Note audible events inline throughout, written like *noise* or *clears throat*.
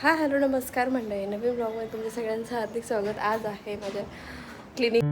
हा हॅलो नमस्कार मंडळी. नवीन ब्लॉगमध्ये तुमच्या सगळ्यांचं हार्दिक स्वागत. आज आहे माझ्या क्लिनिक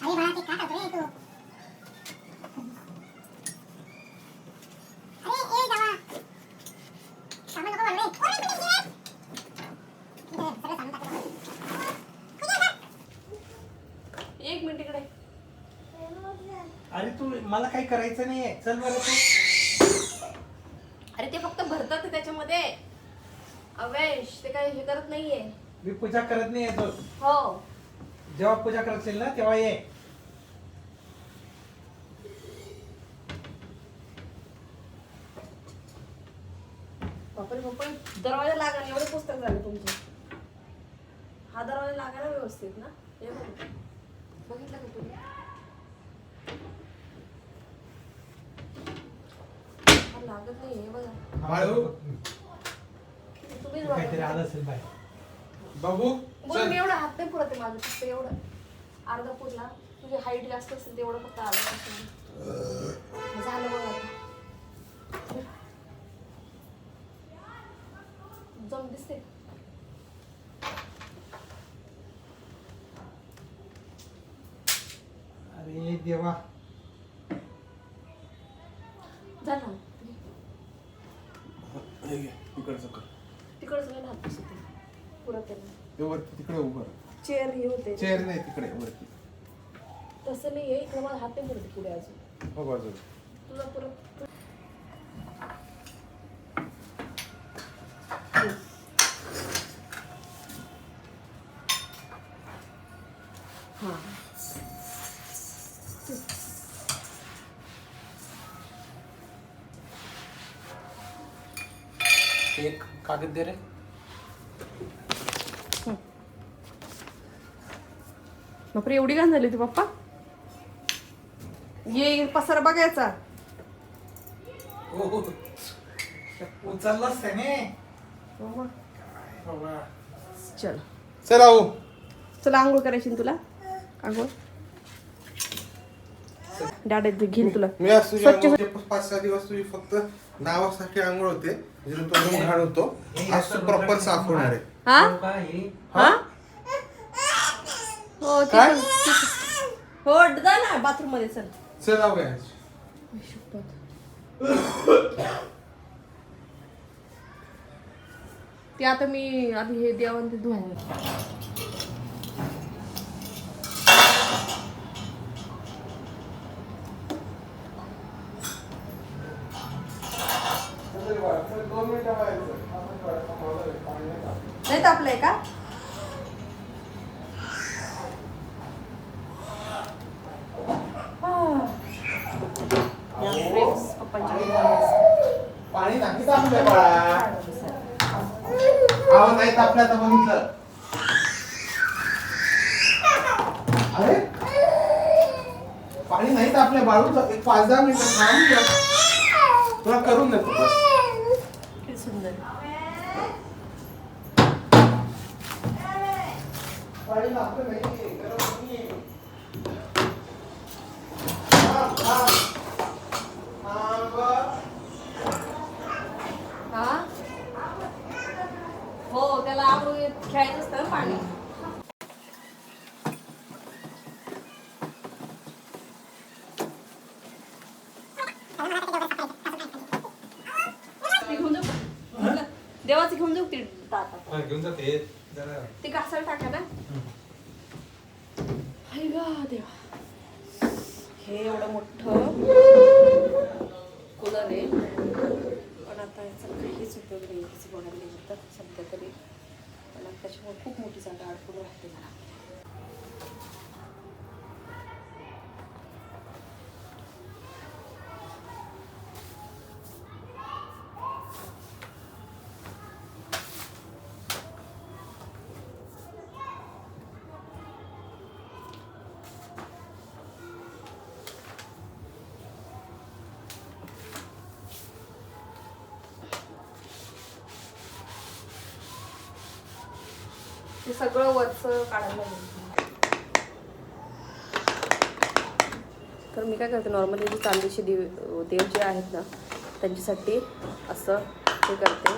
अरे बाळा ते काय करतोय तू अरे ए जावा सामान नको बनवे ओरे कुठे गेले इथे सगळं सामान टाकलं एक मिनिट इकडे अरे तू मला काही करायचं नाहीये. चल बरं तू. अरे ते फक्त भरतात ते त्याच्यामध्ये. अवेश ते काय हे करत नाहीये. मी पूजा करत नाही येतो हो. जेव्हा पूजा करशील ना तेव्हा ये. बापरे बापरे. दरवाजा लागा एवढे पुस्तक झाले तुमचे. हा दरवाजा लागायला व्यवस्थित ना? हे बघितलं का तुम्ही? हा लागत नाही हे बघा. बाळू. तुम्हीच काहीतरी बघा आलं असेल बाय बाबू बोल मी एवढं हात नाही पुरत आहे माझं फक्त एवढं. अर्धा पुरला तुझी हाईट जास्त असेल तेवढं फक्त आलं. देवा. झालं इकडचं कर. तिकडच नाही हात वरती तिकडे उभं राहा. चेअर हे होते. चेअर नाही तिकडे वरती. तसं नाही आहे इकडे माझा हात नाही पुरत पुढे अजून. हो बाजूला. एक कागद दे रे. बापरे एवढी घाण झाली होती पप्पा. ये पसारा बघायचा हो उचललाच त्याने? बाबा, बाबा. चल. चल आऊ चला आंघोळ करायची ना तुला. आंघोळ. डाडे घेईन तुला. मी आज तुझ्या स्वच्छ- पाच सहा दिवस तुझी फक्त नावासाठी आंघोळ होते. म्हणजे घाण होतो आज प्रॉपर साफ होणार आहे. हा? हो? हे? हा हो ते काय? हो जा ना बाथरूममध्ये चल ते आता मी आधी हे द्यावं ते धुवायला दोन मिनिटं नाही तापलंय का या frames पप्पांच्या घरी असतात. पाणी टाकी तापलंय बाळा आवाज नाही तापलं आता बघितलं अरे पाणी नाही तापलंय बाळू एक पाच दहा मिनिटं थांब तुला करून देतो बस किती सुंदर पाणी तापलं नाही गरम नाहीये. थांब, थांब. थांब. हा हो त्याला आवडू येत खेळायचं असतं ना पाणी ते घेऊन जाऊ का? देवाचं घेऊन जाऊ ती ताटात हा, घेऊन जाते जरा ते घासायला टाका ना हाय गा देवा हे एवढं मोठं कूलर आहे पण आता याचा काहीच उपयोग नाही याचं बघायला गेलं तर सध्या तरी पण आता त्याच्यामुळे खूप मोठी जागा अडकून राहते मला. सगळं वरचं काढायला लागेल. तर मी काय करते नॉर्मली जी चांदीचे देव देव जे आहेत ना त्यांच्यासाठी असं हे करते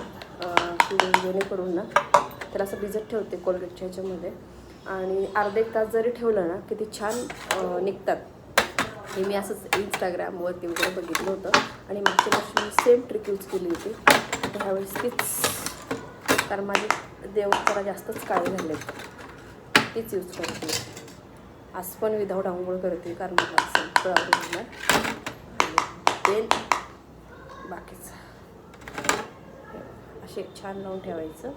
जेणेकरून ना त्याला असं भिजत ठेवते कोलगेटच्या ह्याच्यामध्ये. आणि अर्धा एक तास जरी ठेवलं ना की ते छान निघतात. हे मी असंच इंस्टाग्रामवरती वगैरे बघितलं होतं. आणि मागच्या वर्षी मी सेम ट्रिक यूज केली होती. तर ह्यावेळेस तीच तर माझे देव जरा जास्तच काळे झाले तीच यूज करते. आज पण विदाऊट आंघोळ करते कारण मला तेल बाकीचं. असे छान लावून ठेवायचं.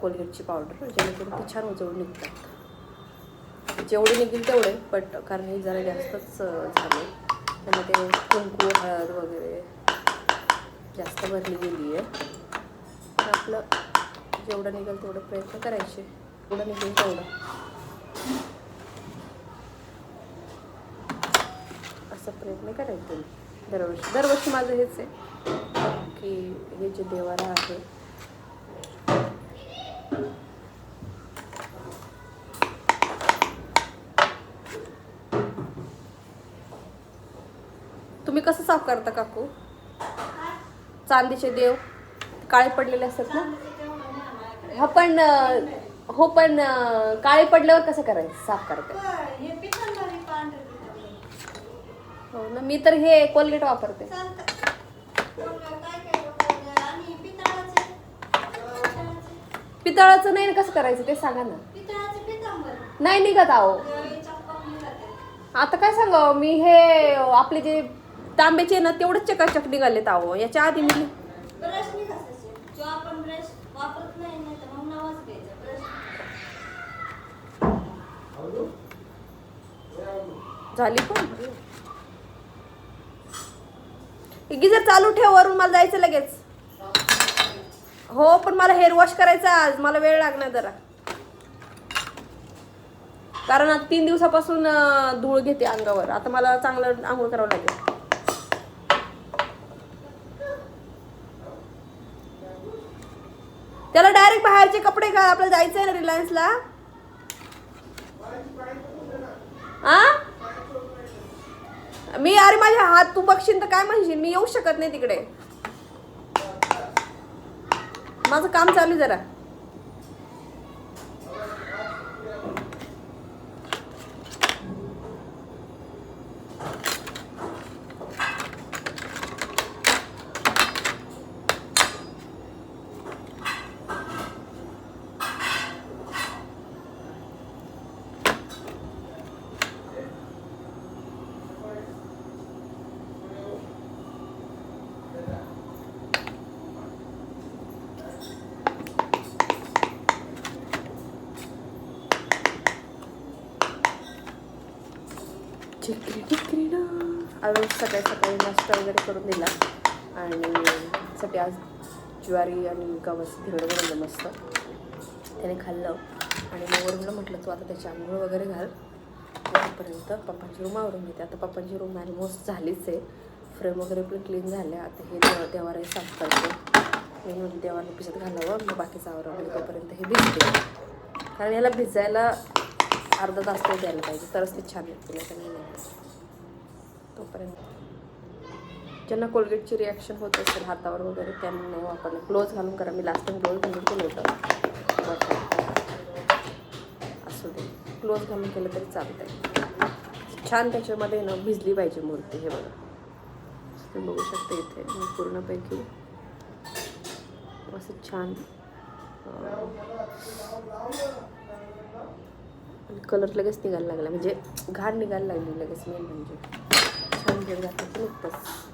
कोलगेटची पावडर जेणेकरून ती छान उजळून निघतात. जेवढे निघेल तेवढे बट कारण हे जरा जास्तच झाले. झाले त्यामध्ये कुंकू हळद वगैरे जास्त भरली गेली आहे तर आपलं जेवढं निघेल तेवढं प्रयत्न करायचे. तेवढं निघेल तेवढं. असा प्रयत्न करायचा मी. दरवर्षी दरवर्षी माझं हेच आहे की हे जे देवारा आहे तुम्ही कसं साफ करता काकू? चांदीचे देव काळे पडलेले असतात ना? हा पण अं, हो पण अं, काळे पडल्यावर कसं करायचं? साफ करते. हे पांढरे हो ना मी तर हे कोलगेट वापरते. आणि पितळाचे पितळाचे पितळाचं नाही ना कसं करायचं ते सांगा ना. पितळाचे नाही निघत आहो चप्पल निघते आता काय सांगावं? मी हे आपले जे तांब्याचे ना तेवढंच चकाचक निघालेत आहो याच्या आधी मी ब्रश जो आपण ब्रश वापरत नाही नाही तर मग नवाच घ्यायचा ब्रश झाली पण. गिजर चालू ठेव वरून मला जायचं लगेच. हो पण मला हेअर वॉश करायचं आज. मला वेळ लागणार जरा. कारण आता तीन दिवसापासून धूळ घेते अंगावर. आता मला चांगलं आंघोळ करावं लागेल. त्याला डायरेक्ट बाहेरचे कपडे घाल. आपल्याला जायचं आहे ना रिलायन्सला आ? मी अरे माझ्या हात तू बघशील तर काय म्हणशील? मी येऊ शकत नाही तिकडे. माझं काम चालू आहे जरा. करून दिला. आणि साठी आज ज्वारी आणि गव्हाचं धिरड बनवलं मस्त. त्याने खाल्लं. आणि मग म्हटलं तू आता त्याची आंघोळ वगैरे घाल. तोपर्यंत पप्पांची रूम आवरून घेते. आता पप्पांची रूम ऑलमोस्ट झालीच आहे. फ्रेम वगैरे पण क्लीन झाले आता हे देव देवारे साफ करते. मी म्हणजे देवाला भिजत घालावं. मग बाकीचं आवरावं तोपर्यंत हे भिजते. कारण याला भिजायला अर्धा तास तरी द्यायला पाहिजे. तरच ते छान लागते नाही तर नाही तोपर्यंत ज्यांना कोलगेटची रिॲक्शन होत असेल हातावर वगैरे त्यांनी नाही वापरलं ग्लोव्ज घालून करा. मी लास्ट टाईम ग्लोव्ज घालून केलं होतं. असू दे. क्लोज घालून केलं तरी चालतंय. छान त्याच्यामध्ये ना भिजली पाहिजे मूर्ती हे बघा. तुम्ही बघू शकता इथे. मी पूर्णपैकी असं छान कलर लगेच निघायला लागला. म्हणजे घाण निघायला लागली लगेच मेन म्हणजे. छान घेऊन घातलं की निघतंच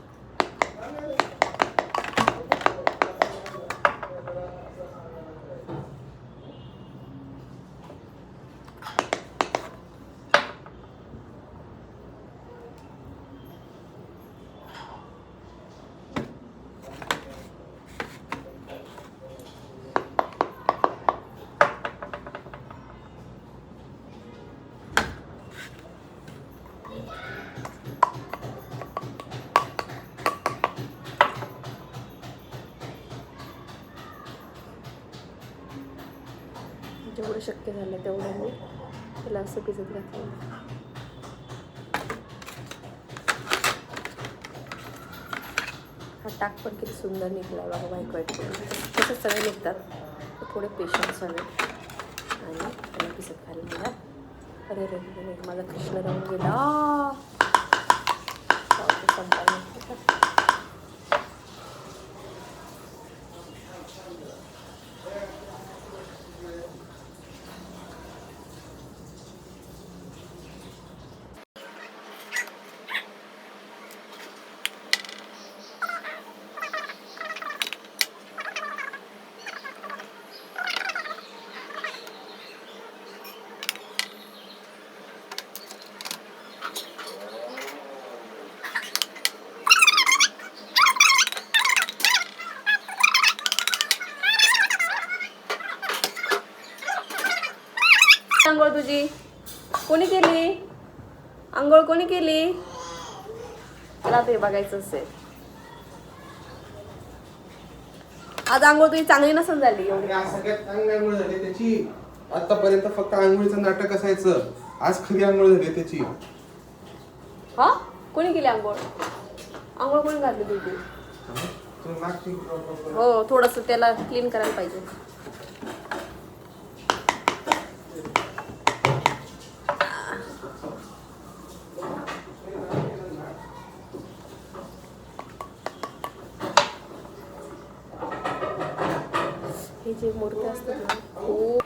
जेवढं शक्य झालं तेवढं मी त्याला असं भिजत घातलं. हा टाक पण किती सुंदर निघला बाबा बाईक वाईट तसं सगळे निघतात. थोडे पेशन्स हवे. आणि त्याला भिजत घालून दिला अरे रे माझा कृष्ण राहून गेला. पावसाचा संपायला नको. आंघोळ तुझी कोणी केली आंघोळ कोणी केली? मला ते बघायचं असेल. आज आंघोळ तुझी चांगली नसन झाली एवढी. आणि आज सगळ्यात चांगली आंघोळ झाली त्याची. आतापर्यंत फक्त आंघोळीचं नाटक असायचं. आज खरी आंघोळ झाली त्याची. हा? कोणी केली आंघोळ? आंघोळ कोणी घातली तुझी तुम्ही मागची proper- हो थोडस त्याला क्लीन करायला पाहिजे. जे मूर्ती असतात ना हो खूप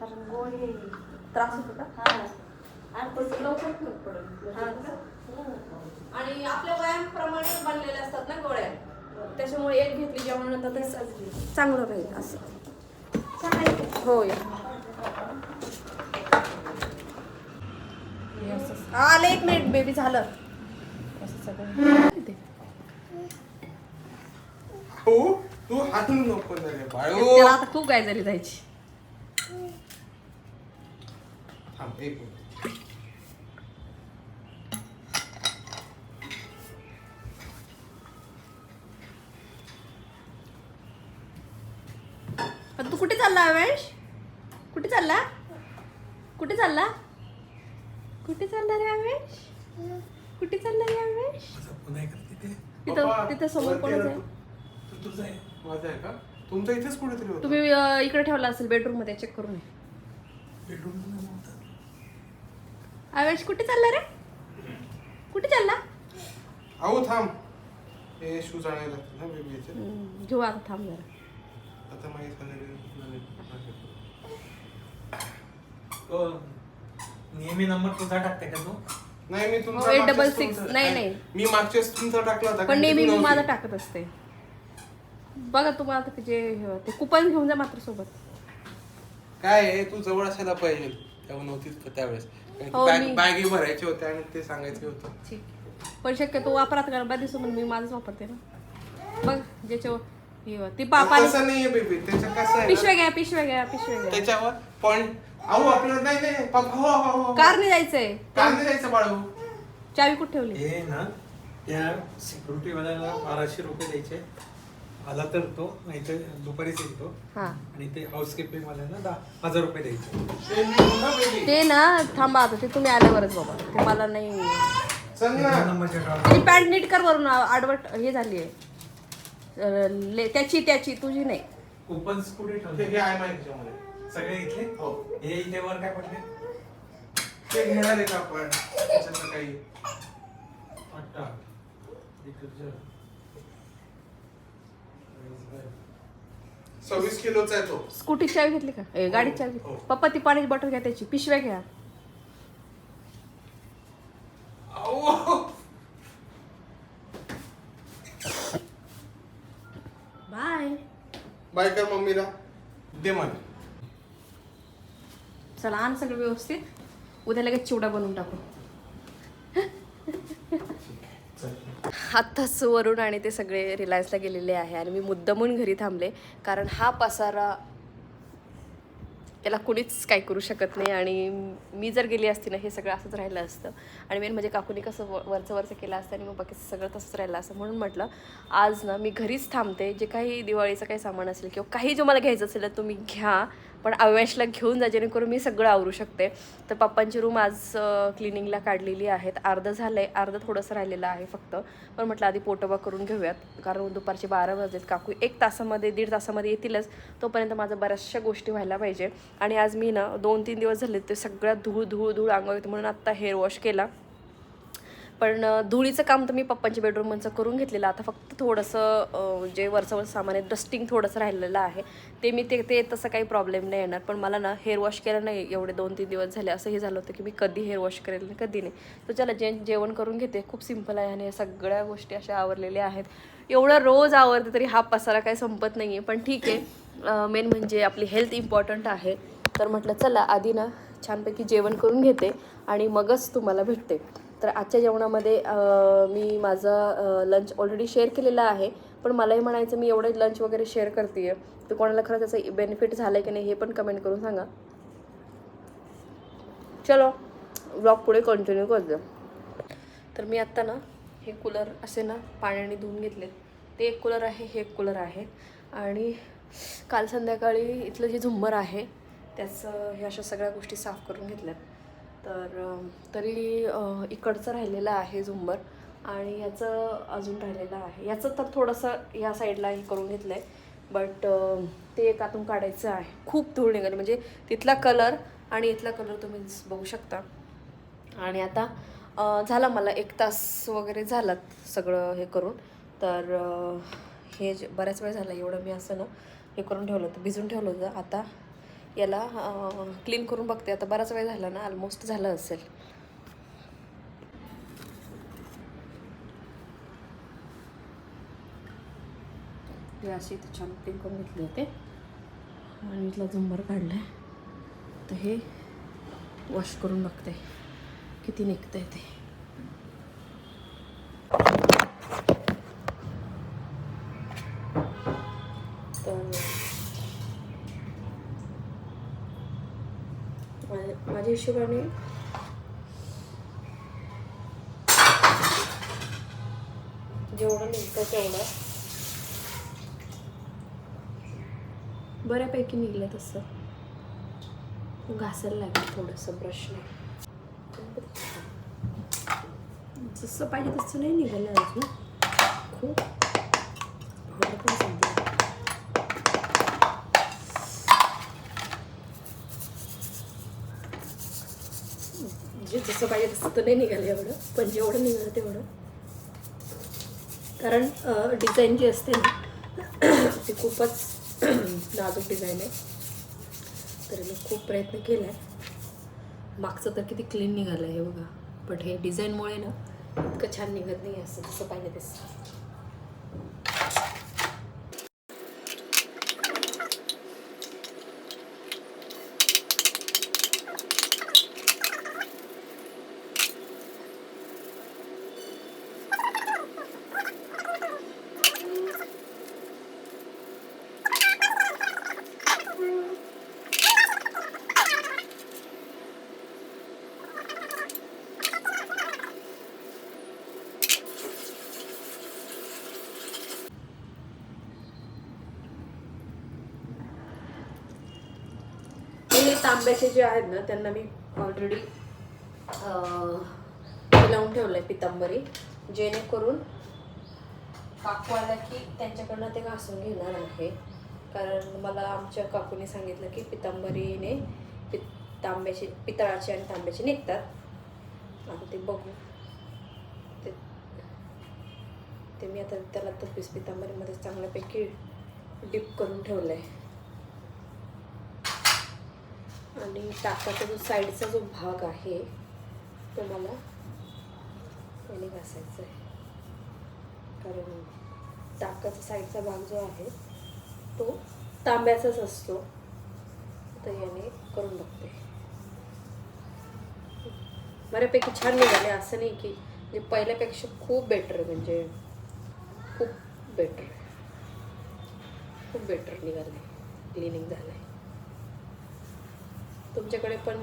कारण गोळ हे त्रास होतो का हा आणि पण ते लवकर फरक पडेल हा का? आणि आपल्या वयाप्रमाणे बनलेले असतात ना गोळ्या त्याच्यामुळे एक घेतली जेवणानंतर ते चांगलं राहील असं हो या आले एक मिनिट बेबी झालं. असं सगळं ते. हो तू हातून नको ना रे बाळू. त्याला आता खूप काय झाली जायची. थांब एक मिनिट. पण तू कुठे चालला अवेश? कुठे चालला? कुठे चालला? कुठे चालला रे अवेश? कुठे चालला रे अवेश? तिथं? तिथं समोर कोणाच आहे आहे? माझं आहे का? तुमचं इथेच कुठेतरी होतं. तुम्ही अं, इकडे ठेवला असेल बेडरूममध्ये चेक करून ये. अवेश कुठे चालला रे? कुठे चालला? अहो थांब. हे शूज आणायला लागतात ना बेबीचे हम्म, घेऊ आता थांब जरा. आता माहीत नेहमी नंबर तुझा टाकते का तू? नाही मी तुमचा हो, eight मागच्याच double six. तुमचा- नाही, नाही. मी मागच्याच तुमचा टाकला होता पण कारण नेहमी की मी तू माझं. टाकत असते. बघा तुम्हाला आता जे हे- ते कुपन घेऊन जा मात्र सोबत. काय आहे तू जवळ असायला पाहिजे. तेव्हा नव्हतीच त्यावेळेस? कारण की हो, बॅग मी- बॅगी भरायचे होते आणि ते सांगायचे होतं. ठीक. पण शक्यतो वापरात गरबा दिसतो म्हणून मी माझंच वापरते ना. बघ ज्याच्यावर हे ती पापाने तसं नाहीये बेबी त्याचं कसं आहे? पिशव्या ना, घ्या पिशव्या घ्या पिशव्या घ्या. त्याच्यावर पॉइंट अहो आपलं नाही नाही पप्पा, हो हो हो. कारने जायचंय. कांदे जायचं बाळू. चावी कुठे ठेवली? हे ना त्या सिक्युरिटी वाल्याला बाराशे रुपये द्यायचे. आला तर तो नाही तर दुपारीच येतो. हां. आणि ते हाऊसकीपिंग वाल्यांना दहा हजार रुपये द्यायचे. ते ना baby. ते ना थांबा आता ते तुम्ही आल्यावरच बाबा ते मला नाही. चल ना. दोन नंबरच्या गावात त्याची पॅन्ट नीट कर वरून आडवट हे झाली आहे ले त्याची त्याची तुझी नाही. कुपन्स कुठे हे ठेवले घे आहे माझ्या ह्याच्यामध्ये. सगळे इथले? हो. हे इथे वर काय पडले? ते घेणार आहे का आपण त्याच्यातलं काही. सव्वीस किलोचा आहे तो. स्कूटी चावी घेतली का? ए, गाडी चावी हो. पप्पा ती पाण्याची बॉटल घ्या त्याची. पिशव्या घ्या. आऊ. बाय. बाय कर मम्मीला. दे मला चला आण सगळं व्यवस्थित. उद्या लगेच चिवडा बनवून टाकू. आत्ताच वरून आणि ते सगळे रिलायन्सला गेलेले आहे आणि मी मुद्दामून घरी थांबले कारण हा पसारा याला कुणीच काही करू शकत नाही आणि मी जर गेली असती ना हे सगळं असंच राहिलं असतं. आणि मेन म्हणजे काकूने कसं वरचं वरचं केलं असतं आणि मग बाकीचं सगळं तसंच राहिलं असतं म्हणून म्हटलं आज ना मी घरीच थांबते. जे काही दिवाळीचं काही सामान असेल किंवा काही जो मला घ्यायचं असेल तर तुम्ही घ्या. पण अवेशला घेऊन जा जेणेकरून मी सगळं आवरू शकते. तर पप्पांची रूम आज क्लिनिंगला काढलेली आहेत. अर्धं झालं आहे अर्धं थोडंसं राहिलेलं आहे फक्त. पण म्हटलं आधी पोटोबा करून घेऊयात. कारण दुपारचे बारा वाजलेत. काकू एक तासामध्ये दीड तासामध्ये येतीलच. तोपर्यंत माझं बऱ्याचशा गोष्टी व्हायला पाहिजे. आणि आज मी ना दोन तीन दिवस झाले ते सगळ्यात धूळ धूळ धूळ अंगावर म्हणून आत्ता हेअर वॉश केला. पण धुळीचं काम तर मी पप्पांच्या बेडरूमचं करून घेतलेलं. आता फक्त थोडंसं जे वरचं सामान आहे डस्टिंग थोडंसं राहिलेलं आहे. ते मी ते ते तसं काही प्रॉब्लेम नाही येणार. पण मला ना हेअर वॉश केलं नाही एवढे दोन तीन दिवस झाले. असं हे झालं होतं की मी कधी हेअर वॉश करेल आणि कधी नाही. तर चला जे जेवण करून घेते. खूप सिंपल आहे आणि या सगळ्या गोष्टी अशा आवरलेल्या आहेत. एवढं रोज आवरते तरी हा पसारा काही संपत नाही आहे पण ठीक आहे. मेन म्हणजे आपली हेल्थ इम्पॉर्टंट आहे. तर म्हटलं चला आधी ना छानपैकी जेवण करून घेते आणि मगच तुम्हाला भेटते. तर आजच्या जेवणामध्ये मी माझं लंच ऑलरेडी शेअर केलेलं आहे. पण मलाही म्हणायचं मी एवढं लंच वगैरे शेअर करते आहे तर कोणाला खरं त्याचं बेनिफिट झालं आहे की नाही हे पण कमेंट करून सांगा. चलो ब्लॉग पुढे कंटिन्यू करतो. तर मी आत्ता ना हे कूलर असे ना पाण्याने धुवून घेतले. ते एक कूलर आहे हे एक कूलर आहे. आणि काल संध्याकाळी इथलं जे झुंबर आहे त्याचं हे अशा सगळ्या गोष्टी साफ करून घेतल्यात. तर तरी इकडचं राहिलेलं आहे झुंबर आणि याचं अजून राहिलेलं आहे. याचं तर थोडंसं या साईडला हे करून घेतलं आहे बट ते एकातून काढायचं आहे. खूप धूळ निघाली. म्हणजे तिथला कलर आणि इथला कलर तुम्ही बघू शकता. आणि आता झाला मला एक तास वगैरे झालात सगळं हे करून. तर हे जे बऱ्याच वेळ झाला एवढं मी असं ना हे करून ठेवलं होतं भिजून ठेवलं होतं. आता याला क्लीन करून बघते. आता बराच वेळ झाला ना ऑलमोस्ट झालं असेल. हे अशी इथे छान क्लीन करून घेतले होते आणि इथला झुंबर काढला तर हे वॉश करून बघते. किती निघतंय ते तर माझ्या हिशोबाने जेवढं निघतं तेवढं. बऱ्यापैकी निघलं तसं. घासायला लागेल थोडंसं ब्रशने जसं पाहिजे तसं नाही निघालं अजून. खूप. पण संपली. म्हणजे जसं पाहिजे तसं तर नाही निघालं एवढं पण जेवढं निघालं तेवढं. कारण डिझाईन जी असते ना *clears throat* ती खूपच *clears throat* नाजूक डिझाईन आहे. तर मी खूप प्रयत्न केला आहे मागचं तर किती क्लीन निघालं आहे बघा. पण हे डिझाईनमुळे ना इतकं छान निघत नाही असं जसं पाहिजे तसं. आंब्याचे जे आहेत ना त्यांना मी ऑलरेडी लावून ठेवलं आहे पितांबरी जेणेकरून काकू आला की त्यांच्याकडनं ते घासून घेणार आहे. कारण मला आमच्या काकूने सांगितलं की पितांबरीने पि तांब्याचे पितळाचे आणि तांब्याचे निघतात. आता ते बघू. ते ते मी आता त्याला तर पीस पितांबरीमध्ये चांगल्यापैकी डिप करून ठेवलं आहे आणि टाकाचा जो साईडचा जो भाग आहे तो मला याने घासायचा आहे. कारण टाकाचा साईडचा भाग जो आहे तो तांब्याचाच असतो. तर याने करून बघते. बऱ्यापैकी छान निघाले. असं नाही की म्हणजे पहिल्यापेक्षा खूप बेटर म्हणजे खूप बेटर खूप बेटर निघाले. क्लिनिंग झालं. तुमच्याकडे पण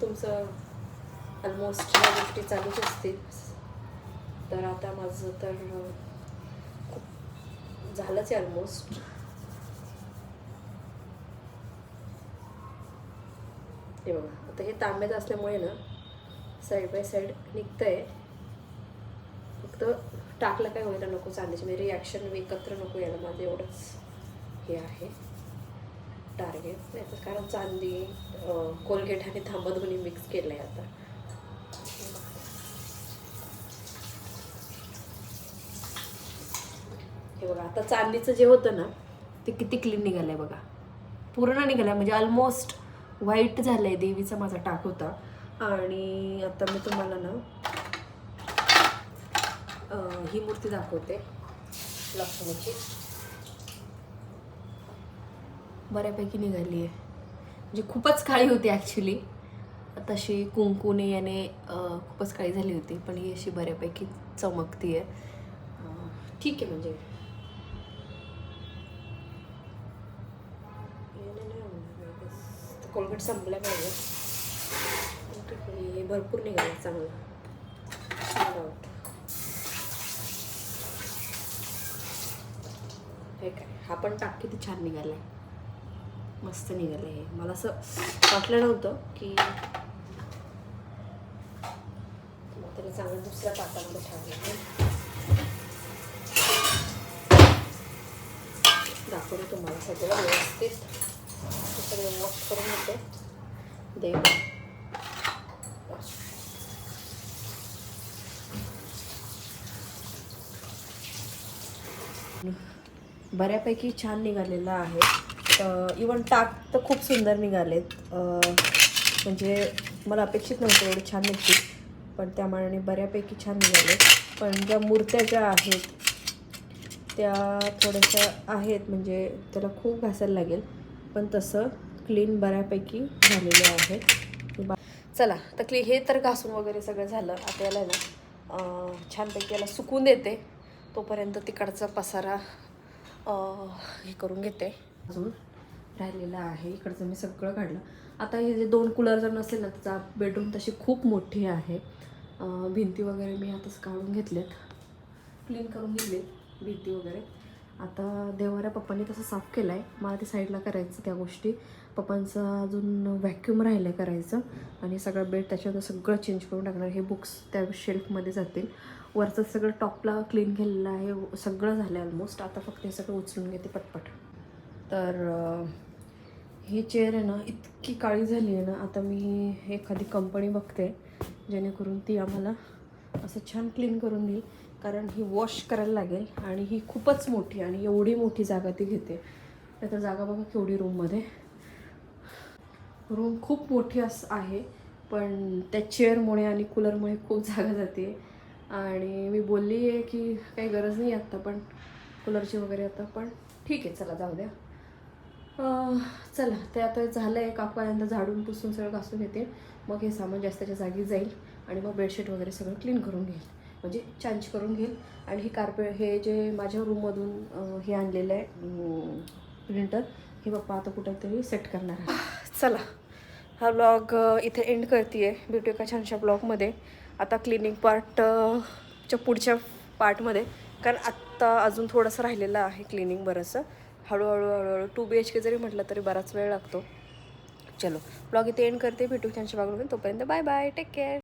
तुमचं ऑलमोस्ट ह्या गोष्टी चालूच असतील. तर आता माझं तर खूप झालंच आहे ऑलमोस्ट हे बघा आता हे तांब्याचं असल्यामुळे ना साईड बाय साईड निघतं आहे फक्त टाकलं काय व्हायला नको चांदीची म्हणजे रिॲक्शन एकत्र नको यायला माझं एवढंच हे आहे. टार्गेट याचं कारण चांदी कोलगेट आणि थांबा दोन्ही मिक्स केलं आहे आता. हे बघा आता चांदीचं जे होतं ना ते किती क्लीन निघालं आहे बघा. पूर्ण निघालंय म्हणजे ऑलमोस्ट व्हाईट आहे देवीचा माझा टाक होता. आणि आता मी तुम्हाला ना ही मूर्ती दाखवते लक्ष्मीची. बऱ्यापैकी निघाली आहे म्हणजे खूपच काळी होती ॲक्च्युली तशी कुंकुने याने खूपच काळी झाली होती पण ही अशी बऱ्यापैकी चमकती आहे ठीक आहे म्हणजे. कोलगेट संपल्या पाहिजे. हे भरपूर निघालं चांगलं. चांगलं वाटतं. हे काय? हा पण टाक किती छान आहे मस्त निघाले हे. मला असं वाटलं नव्हतं की मग चांगलं दुसऱ्या पाटामध्ये ठेवले दाखवते तुम्हाला सगळं व्यवस्थित. सगळं वॉश करून घेते. देव. बऱ्यापैकी छान निघालेला आहे. इवन टाक तर खूप सुंदर निघालेत. म्हणजे मला अपेक्षित नव्हतं एवढे छान निघतील पण त्या मानाने बऱ्यापैकी छान निघाले. पण ज्या मूर्त्या ज्या आहेत त्या थोड्याशा आहेत म्हणजे त्याला खूप घासायला लागेल. पण तसं क्लीन बऱ्यापैकी झालेलं आहे. चला तर क्ली हे तर घासून वगैरे सगळं झालं. आता याला ना छानपैकी याला सुकून देते. तोपर्यंत तिकडचा पसारा हे करून घेते. अजून राहिलेलं आहे. इकडचं मी सगळं काढलं. आता हे जे दोन कूलर जर नसेल ना त्याचा बेडरूम तशी खूप मोठी आहे. भिंती वगैरे मी आताच काढून घेतलेत. क्लीन करून घेतले भिंती वगैरे. आता देवाऱ्या पप्पांनी तसं साफ केलं आहे मला ते साईडला करायचं त्या गोष्टी. पप्पांचं अजून व्हॅक्यूम राहिलं आहे करायचं. आणि सगळं बेड त्याच्यावर सगळं चेंज करून टाकणार. हे बुक्स त्या शेल्फमध्ये जातील. वरचं सगळं टॉपला क्लीन केलेलं आहे. सगळं झालं आहे ऑलमोस्ट आता फक्त हे सगळं उचलून घेते पटपट. तर ही चेअर आहे ना इतकी काळी झाली आहे ना आता मी एखादी कंपनी बघते जेणेकरून ती आम्हाला असं छान क्लीन करून देईल. कारण ही वॉश करायला लागेल आणि ही खूपच मोठी आणि एवढी मोठी जागा ती घेते. तर जागा बघा केवढी रूममध्ये रूम खूप मोठी अस आहे पण त्या चेअरमुळे आणि कूलरमुळे खूप जागा जाते. आणि मी बोलली आहे की काही गरज नाही आत्ता पण कूलरची वगैरे आता पण ठीक आहे चला जाऊ द्या. चला ते आता झालं आहे काकूपर्यंत झाडून पुसून सगळं घासून घेते. मग हे सामान जास्तच्या जागी जाईल आणि मग बेडशीट वगैरे सगळं क्लीन करून घेईल. म्हणजे चेंज करून घेईल. आणि हे कार्पेट हे जे माझ्या रूममधून हे आणलेलं आहे प्रिंटर हे पप्पा आता कुठंतरी सेट करणार आहे चला हा ब्लॉग इथे एंड करते आहे भेटू एका छानशा ब्लॉगमध्ये आता क्लिनिंग पार्टच्या पुढच्या पार्टमध्ये कारण आत्ता अजून थोडंसं राहिलेलं आहे क्लिनिंग बरंचसं. हळूहळू हळूहळू टू बी एच के जरी म्हटलं तरी बराच वेळ लागतो. चलो ब्लॉग इथे एंड करते. भेटू त्यांच्या बागून तोपर्यंत बाय बाय टेक केअर